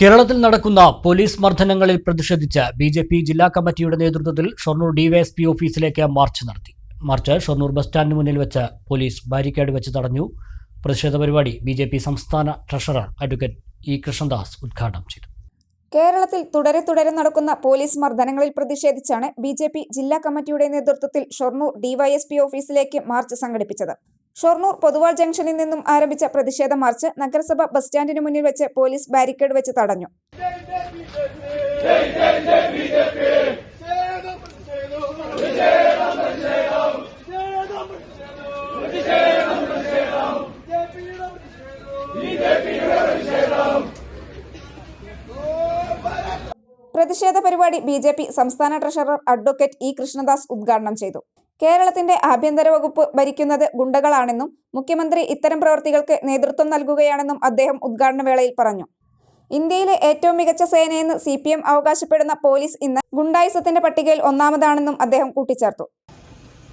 കേരളത്തിൽ നടക്കുന്ന പോലീസ് മർദ്ദനങ്ങളിൽ പ്രതിഷേധിച്ച് ബി ജെ പി ജില്ലാ കമ്മിറ്റിയുടെ നേതൃത്വത്തിൽ ഷൊർണൂർ ഡിവൈഎസ്പി ഓഫീസിലേക്ക് മാർച്ച് നടത്തി. മാർച്ച് ഷൊർണൂർ ബസ് സ്റ്റാൻഡിന് മുന്നിൽ വെച്ച് പോലീസ് ബാരിക്കേഡ് വെച്ച് തടഞ്ഞു. പ്രതിഷേധ പരിപാടി ബി ജെ പി സംസ്ഥാന ട്രഷറർ അഡ്വക്കേറ്റ് ഇ കൃഷ്ണദാസ് ഉദ്ഘാടനം ചെയ്തു. കേരളത്തിൽ തുടരെ തുടരെ നടക്കുന്ന പോലീസ് മർദ്ദനങ്ങളിൽ പ്രതിഷേധിച്ചാണ് ബി ജെ പി ജില്ലാ കമ്മിറ്റിയുടെ നേതൃത്വത്തിൽ ഷൊർണൂർ ഡിവൈഎസ്പി ഓഫീസിലേക്ക് മാർച്ച് സംഘടിപ്പിച്ചത്. ഷൊർണൂർ പൊതുവാൾ ജംഗ്ഷനിൽ നിന്നും ആരംഭിച്ച പ്രതിഷേധ മാർച്ച് നഗരസഭ ബസ് സ്റ്റാൻഡിന് മുന്നിൽ വെച്ച് പോലീസ് ബാരിക്കേഡ് വെച്ച് തടഞ്ഞു. പ്രതിഷേധ പരിപാടി ബി ജെ പി സംസ്ഥാന ട്രഷറർ അഡ്വക്കേറ്റ് ഇ കൃഷ്ണദാസ് ഉദ്ഘാടനം ചെയ്തു. കേരളത്തിന്റെ ആഭ്യന്തര വകുപ്പ് ഭരിക്കുന്നത് ഗുണ്ടകളാണെന്നും മുഖ്യമന്ത്രി ഇത്തരം പ്രവർത്തികൾക്ക് നേതൃത്വം നൽകുകയാണെന്നും അദ്ദേഹം ഉദ്ഘാടന വേളയിൽ പറഞ്ഞു. ഇന്ത്യയിലെ ഏറ്റവും മികച്ച സേനയെന്ന് സി പി എം അവകാശപ്പെടുന്ന പോലീസ് ഇന്ന് ഗുണ്ടായുസത്തിന്റെ പട്ടികയിൽ ഒന്നാമതാണെന്നും അദ്ദേഹം കൂട്ടിച്ചേർത്തു.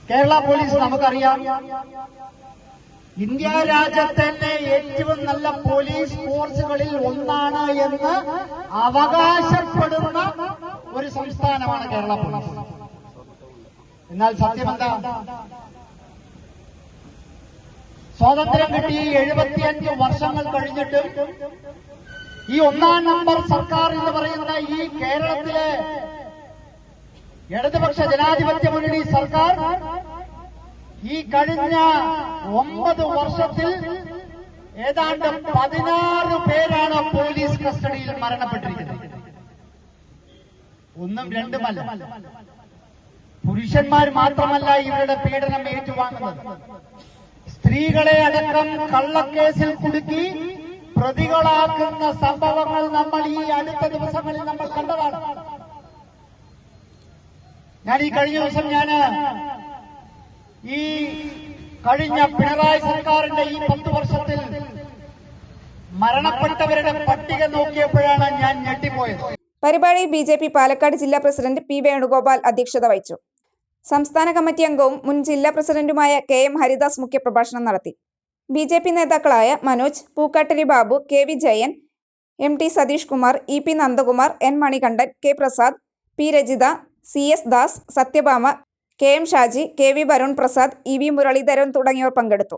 കേരള പോലീസ് നമുക്കറിയാം. ഇന്ത്യ രാജ്യത്തിന്റെ ഏറ്റവും നല്ല പോലീസ് ഫോഴ്സുകളിൽ ഒന്നാണ് എന്ന് അവകാശപ്പെടുന്ന ഒരു സംസ്ഥാനമാണ് കേരള പോലീസ്. എന്നാൽ സത്യമെന്താ? സ്വാതന്ത്ര്യം കിട്ടി എഴുപത്തിയഞ്ച് വർഷങ്ങൾ കഴിഞ്ഞിട്ടും ഈ ഒന്നാം നമ്പർ സർക്കാർ എന്ന് പറയുന്ന ഈ കേരളത്തിലെ ഇടതുപക്ഷ ജനാധിപത്യ മുന്നണി സർക്കാർ ഈ കഴിഞ്ഞ ഒമ്പത് വർഷത്തിൽ ഏതാണ്ട് പതിനാറ് പേരാണ് പോലീസ് കസ്റ്റഡിയിൽ മരണപ്പെട്ടിരിക്കുന്നത്. ഒന്നും രണ്ടുമല്ല. പുരുഷന്മാർ മാത്രമല്ല ഇവരുടെ പീഡനം ഏറ്റുവാങ്ങുന്നത്. സ്ത്രീകളെ അടക്കം കള്ളക്കേസിൽ കുടുക്കി പ്രതികളാക്കുന്ന സംഭവങ്ങൾ നമ്മൾ ഈ അടുത്ത ദിവസങ്ങളിൽ നമ്മൾ കണ്ടതാണ്. ഞാൻ ഈ കഴിഞ്ഞ ദിവസം ഞാൻ ഈ കഴിഞ്ഞ പിണറായി സർക്കാരിന്റെ ഈ പത്ത് വർഷത്തിൽ മരണപ്പെട്ടവരുടെ പട്ടിക നോക്കിയപ്പോഴാണ് ഞാൻ ഞെട്ടിപ്പോയത്. പരിപാടിയിൽ ബി ജെ പി പാലക്കാട് ജില്ലാ പ്രസിഡന്റ് പി വേണുഗോപാൽ അധ്യക്ഷത വഹിച്ചു. സംസ്ഥാന കമ്മിറ്റി അംഗവും മുൻ ജില്ലാ പ്രസിഡന്റുമായ കെ എം ഹരിദാസ് മുഖ്യപ്രഭാഷണം നടത്തി. ബി ജെ പി നേതാക്കളായ Manoj Pookkattari Babu K V Jayan M T Satheesh Kumar E P Nandakumar N Manikandan K Prasad P Rajitha C S Das Sathyabhama K M Shaji K V Varun Prasad E V Muraleedharan തുടങ്ങിയവർ പങ്കെടുത്തു.